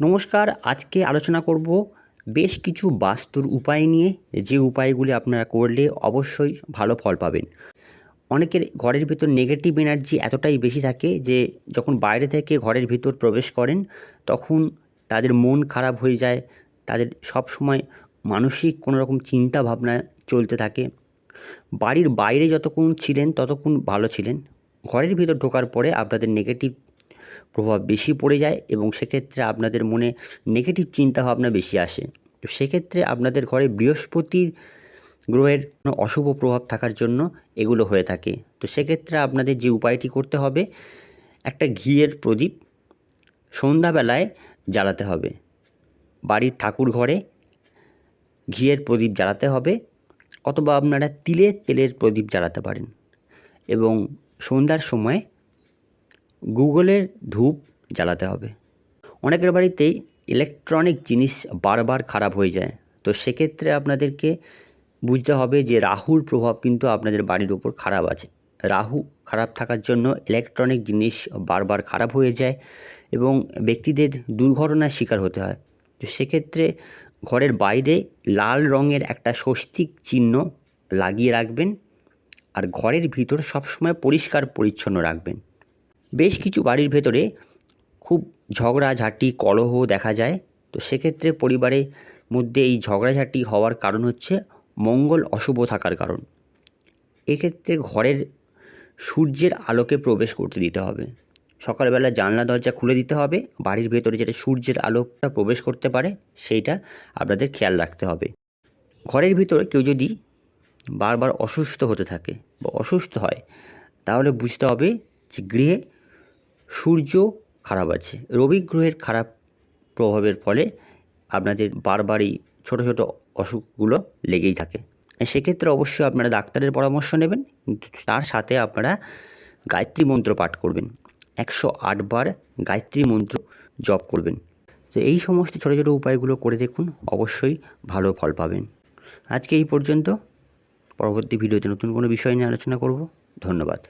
নমস্কার, আজকে আলোচনা করব বেশ কিছু বাস্তুর উপায় নিয়ে। যে উপায়গুলি আপনারা করলে অবশ্যই ভালো ফল পাবেন। অনেকের ঘরের ভিতর নেগেটিভ এনার্জি এতটাই বেশি থাকে যে, যখন বাইরে থেকে ঘরের ভিতর প্রবেশ করেন, তখন তাদের মন খারাপ হয়ে যায়। তাদের সব সময় মানসিক কোনো রকম চিন্তা ভাবনা চলতে থাকে। বাড়ির বাইরে যতক্ষণ ছিলেন, ততক্ষণ ভালো ছিলেন। ঘরের ভিতর ঢোকার পরে আপনাদের নেগেটিভ প্রভাব বেশি পড়ে যায় এবং সেক্ষেত্রে আপনাদের মনে নেগেটিভ চিন্তাভাবনা বেশি আসে। তো সেক্ষেত্রে আপনাদের ঘরে বৃহস্পতির গ্রহের অশুভ প্রভাব থাকার জন্য এগুলো হয়ে থাকে। তো সেক্ষেত্রে আপনাদের যে উপায়টি করতে হবে, একটা ঘিয়ের প্রদীপ সন্ধ্যাবেলায় জ্বালাতে হবে। বাড়ির ঠাকুর ঘরে ঘিয়ের প্রদীপ জ্বালাতে হবে অথবা আপনারা তিলের তেলের প্রদীপ জ্বালাতে পারেন। এবং সন্ধ্যার সময় গুগলের ধূপ জ্বালাতে হবে। অনেকের বাড়িতেই ইলেকট্রনিক জিনিস বারবার খারাপ হয়ে যায়। তো সেক্ষেত্রে আপনাদেরকে বুঝতে হবে যে রাহুর প্রভাব কিন্তু আপনাদের বাড়ির উপর খারাপ আছে। রাহু খারাপ থাকার জন্য ইলেকট্রনিক জিনিস বারবার খারাপ হয়ে যায় এবং ব্যক্তিদের দুর্ঘটনার শিকার হতে হয়। তো সেক্ষেত্রে ঘরের বাইরে লাল রঙের একটা স্বস্তিক চিহ্ন লাগিয়ে রাখবেন আর ঘরের ভিতর সবসময় পরিষ্কার পরিচ্ছন্ন রাখবেন। বেশ কিছু বাড়ির ভেতরে খুব ঝগড়াঝাঁটি, কলহ দেখা যায়। তো সেক্ষেত্রে পরিবারের মধ্যে এই ঝগড়াঝাঁটি হওয়ার কারণ হচ্ছে মঙ্গল অশুভ থাকার কারণ। এক্ষেত্রে ঘরের সূর্যের আলোকে প্রবেশ করতে দিতে হবে। সকালবেলা জানলা, দরজা খুলে দিতে হবে। বাড়ির ভেতরে যেটা সূর্যের আলোটা প্রবেশ করতে পারে, সেইটা আপনাদের খেয়াল রাখতে হবে। ঘরের ভিতরে কেউ যদি বারবার অসুস্থ হতে থাকে বা অসুস্থ হয়, তাহলে বুঝতে হবে যে গৃহে সূর্য খারাপ আছে। রবি গ্রহের খারাপ প্রভাবের ফলে আপনাদের বারবারই ছোট ছোট অসুখগুলো লেগেই থাকে। সেক্ষেত্রে অবশ্যই আপনারা ডাক্তারের পরামর্শ নেবেন, কিন্তু তার সাথে আপনারা গায়ত্রী মন্ত্র পাঠ করবেন। একশো আটবার গায়ত্রী মন্ত্র জপ করবেন। তো এই সমস্ত ছোটো ছোটো উপায়গুলো করে দেখুন, অবশ্যই ভালো ফল পাবেন। আজকে এই পর্যন্ত। পরবর্তী ভিডিওতে নতুন কোনো বিষয় নিয়ে আলোচনা করব। ধন্যবাদ।